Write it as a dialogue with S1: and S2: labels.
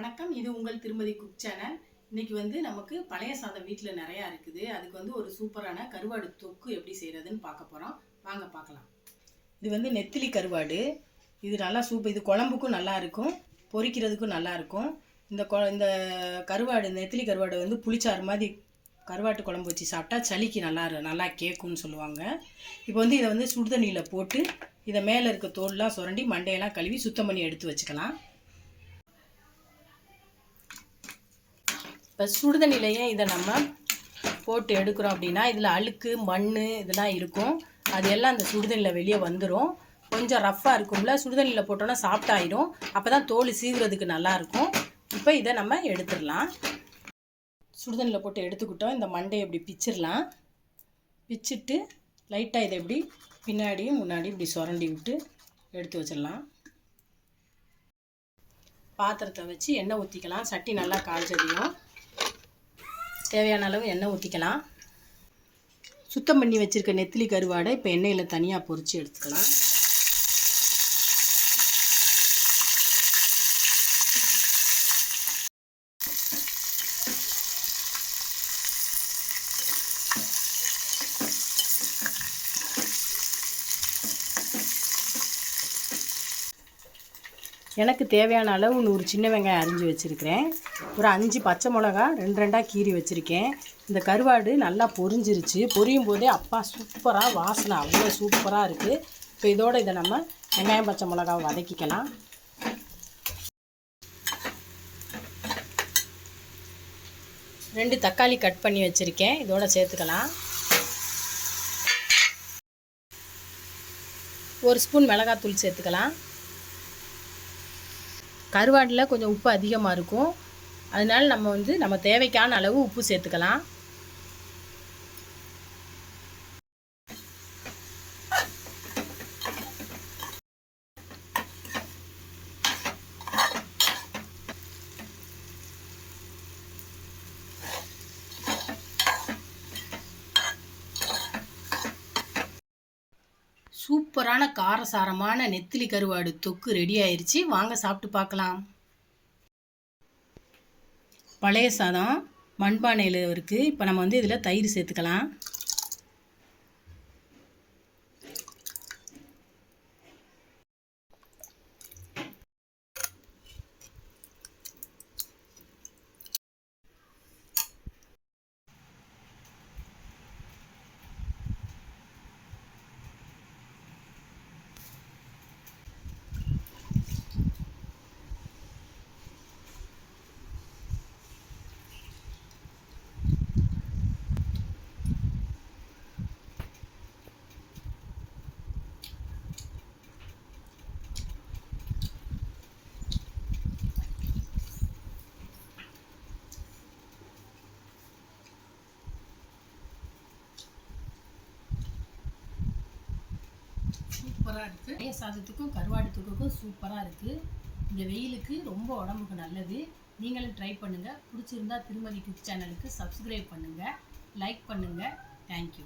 S1: வணக்கம். இது உங்கள் திருமதி குக் சேனல். இன்னைக்கு வந்து நமக்கு பழைய சாதம் வீட்டில் நிறையா இருக்குது. அதுக்கு வந்து ஒரு சூப்பரான கருவாடு தொக்கு எப்படி செய்கிறதுன்னு பார்க்க போகிறோம் வாங்க பார்க்கலாம். இது வந்து நெத்திலி கருவாடு. இது நல்லா சூப்பர் இது குழம்புக்கும் நல்லா இருக்கும். பொரிக்கிறதுக்கும் நல்லா இருக்கும். இந்த கொ இந்த கருவாடு நெத்திலி கருவாடு வந்து புளிச்சாறு மாதிரி கருவாட்டு குழம்பு வச்சு சாப்பிட்டா சளிக்கு நல்லா நல்லா கேட்கும்னு சொல்லுவாங்க. இப்போ வந்து இதை வந்து சுடுதண்ணியில் போட்டு இதை மேலே இருக்க தோல்லாம் சுரண்டி மண்டையெல்லாம் கழுவி சுத்தம் பண்ணி எடுத்து வச்சுக்கலாம். இப்போ சுடுதண்ணிலையே இதை நம்ம போட்டு எடுக்கிறோம் அப்படின்னா இதில் அழுக்கு மண் இதெல்லாம் இருக்கும். அது எல்லாம் அந்த சுடுதண்ணியில் வெளியே வந்துடும் கொஞ்சம் ரஃப்பாக இருக்கும்ல. சுடுதண்ணியில் போட்டோன்னா சாஃப்ட் ஆயிடும் அப்போ தான் தோல் சீவுறதுக்கு நல்லாயிருக்கும் இப்போ இதை நம்ம எடுத்துடலாம். சுடுதண்ணியில் போட்டு எடுத்துக்கிட்டோம். இந்த மண்டையை இப்படி பிச்சிடலாம். பிச்சிட்டு லைட்டாக இதை இப்படி பின்னாடியும் முன்னாடி இப்படி சுரண்டி விட்டு எடுத்து வச்சிடலாம். பாத்திரத்தை வச்சு எண்ணெய் ஊற்றிக்கலாம் சட்டி நல்லா காய்ச்சதையும் தேவையான அளவு எண்ணெய் ஊற்றிக்கலாம் சுத்தம் பண்ணி வச்சுருக்க நெத்திலி கருவாடை இப்போ எண்ணெயில் தனியாக பொரித்து எடுத்துக்கலாம். எனக்கு தேவையான அளவு நூறு சின்ன வெங்காயம் அரிஞ்சு வச்சுருக்கிறேன். ஒரு அஞ்சு பச்சை மிளகா ரெண்டு ரெண்டாக கீறி வச்சுருக்கேன். இந்த கருவாடு நல்லா பொரிஞ்சிருச்சு. பொரியும் போதே அப்பா சூப்பராக வாசனை அவ்வளோ சூப்பராக இருக்குது இப்போ இதோட இதை நம்ம வெங்காயம் பச்சை மிளகாவை வதக்கிக்கலாம். ரெண்டு தக்காளி கட் பண்ணி வச்சுருக்கேன். இதோட சேர்த்துக்கலாம். ஒரு ஸ்பூன் மிளகாத்தூள் சேர்த்துக்கலாம். கருவாடில் கொஞ்சம் உப்பு அதிகமாக இருக்கும். அதனால் நம்ம வந்து நம்ம தேவைக்கான அளவு உப்பு சேர்த்துக்கலாம். சூப்பரான காரசாரமான நெத்திலி கருவாடு தொக்கு ரெடி ஆயிருச்சு. வாங்க சாப்பிட்டு பார்க்கலாம். பழைய சாதம் மண்பானையில் இருக்குது இப்போ நம்ம வந்து இதில் தயிர் சேர்த்துக்கலாம். சூப்பராக இருக்குது பழைய சாதத்துக்கும் கருவாடு சூப்பராக இருக்குது இந்த வெயிலுக்கு ரொம்ப உடம்புக்கு நல்லது. நீங்களும் ட்ரை பண்ணுங்கள் பிடிச்சிருந்தா திருமதி குக் சேனலுக்கு சப்ஸ்கிரைப் பண்ணுங்கள் லைக் பண்ணுங்கள் தேங்க்யூ